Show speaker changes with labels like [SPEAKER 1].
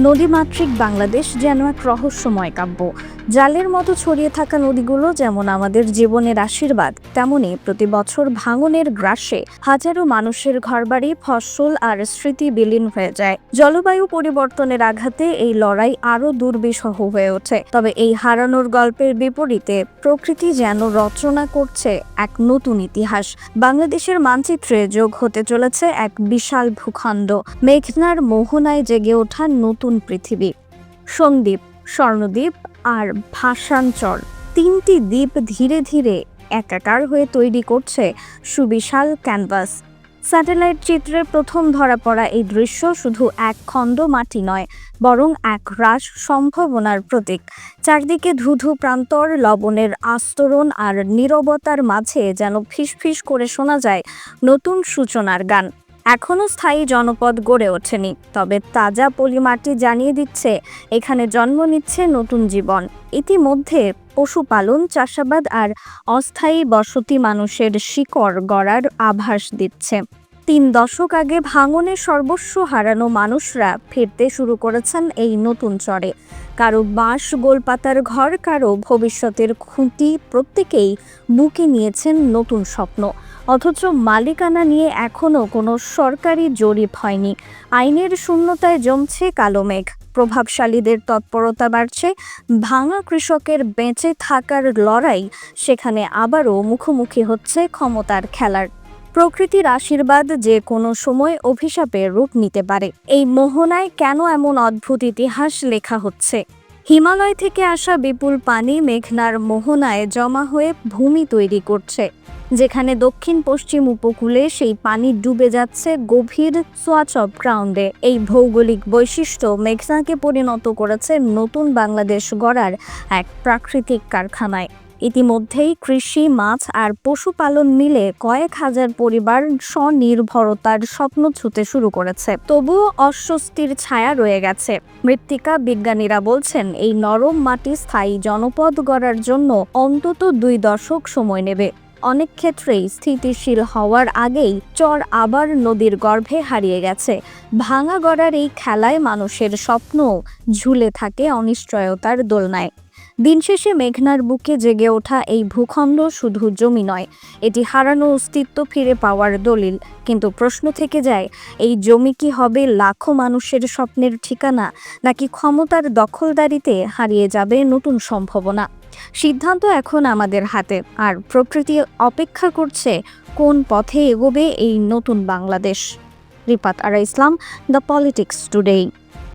[SPEAKER 1] নদীমাতৃক বাংলাদেশ যেন এক রহস্যময় কাব্য। জালের মতো ছড়িয়ে থাকা নদীগুলো যেমন আমাদের জীবনের আশীর্বাদ, তেমনি প্রতি বছর ভাঙনের গ্রাসে হাজারো মানুষের ঘরবাড়ি, ফসল আর স্মৃতি বিলীন হয়ে যায়। জলবায়ু পরিবর্তনের আঘাতে এই লড়াই আরও দুর্বিষহ হয়ে ওঠে। তবে এই হারানোর গল্পের বিপরীতে প্রকৃতি যেন রচনা করছে এক নতুন ইতিহাস। বাংলাদেশের মানচিত্রে যোগ হতে চলেছে এক বিশাল ভূখণ্ড। মেঘনার মোহনায় জেগে ওঠা নতুন পৃথিবী। সন্দ্বীপ স্বর্ণদ্বীপ আর ভাষাঞ্চর তিনটি দ্বীপ ধীরে ধীরে একাকার হয়ে তৈরি করছে সুবিশাল ক্যানভাস। স্যাটেলাইট চিত্রের প্রথম ধরা পড়া এই দৃশ্য শুধু এক খণ্ড মাটি নয়, বরং এক হ্রাস সম্ভাবনার প্রতীক। চারদিকে ধুধু প্রান্তর, লবণের আস্তরণ আর নীরবতার মাঝে যেন ফিসফিস করে শোনা যায় নতুন সূচনার গান। এখনও স্থায়ী জনপদ গড়ে ওঠেনি, তবে তাজা পলিমাটি জানিয়ে দিচ্ছে, এখানে জন্ম নিচ্ছে নতুন জীবন। ইতিমধ্যে পশুপালন, চাষাবাদ আর অস্থায়ী বসতি মানুষের শিকড় গড়ার আভাস দিচ্ছে। তিন দশক আগে ভাঙনে সর্বস্ব হারানো মানুষরা ফিরতে শুরু করেছেন এই নতুন চরে। কারও বাঁশ, গোলপাতার ঘর, কারও ভবিষ্যতের খুঁটি, প্রত্যেকেই বুকে নিয়েছেন নতুন স্বপ্ন। অথচ মালিকানা নিয়ে এখনও কোনো সরকারি জরিপ হয়নি। আইনের শূন্যতায় জমছে কালো মেঘ। প্রভাবশালীদের তৎপরতা বাড়ছে। ভাঙা কৃষকের বেঁচে থাকার লড়াই সেখানে আবারও মুখোমুখি হচ্ছে ক্ষমতার খেলার। প্রকৃতির আশীর্বাদ যে কোনো সময় অভিশাপে রূপ নিতে পারে। এই মোহনায় কেন এমন অদ্ভুত ইতিহাস লেখা হচ্ছে? হিমালয় থেকে আসা বিপুল পানি মেঘনার মোহনায় জমা হয়ে ভূমি তৈরি করছে, যেখানে দক্ষিণ পশ্চিম উপকূলে সেই পানি ডুবে যাচ্ছে গভীর সোয়াচ অফ গ্রাউন্ডে। এই ভৌগোলিক বৈশিষ্ট্য মেঘনাকে পরিণত করেছে নতুন বাংলাদেশ গড়ার এক প্রাকৃতিক কারখানায়। ইতিমধ্যেই কৃষি, মাছ আর পশুপালন মিলে কয়েক হাজার পরিবার স্বনির্ভরতার স্বপ্ন ছুতে শুরু করেছে। তবুও অস্বস্তির ছায়া রয়ে গেছে। মৃত্তিকা বিজ্ঞানীরা বলছেন, এই নরম মাটি স্থায়ী জনপদ গড়ার জন্য অন্তত দুই দশক সময় নেবে। অনেক ক্ষেত্রেই স্থিতিশীল হওয়ার আগেই চর আবার নদীর গর্ভে হারিয়ে গেছে। ভাঙা গড়ার এই খেলায় মানুষের স্বপ্ন ঝুলে থাকে অনিশ্চয়তার দোলনায়। দিন শেষে মেঘনার বুকে জেগে ওঠা এই ভূখণ্ড শুধু জমি নয়, এটি হারানো অস্তিত্ব ফিরে পাওয়ার দলিল। কিন্তু প্রশ্ন থেকে যায়, এই জমি কি হবে লাখো মানুষের স্বপ্নের ঠিকানা, নাকি ক্ষমতার দখলদারিতে হারিয়ে যাবে নতুন সম্ভাবনা? সিদ্ধান্ত এখন আমাদের হাতে, আর প্রকৃতি অপেক্ষা করছে কোন পথে এগোবে এই নতুন Bangladesh. Rifat Ara Islam, the politics today.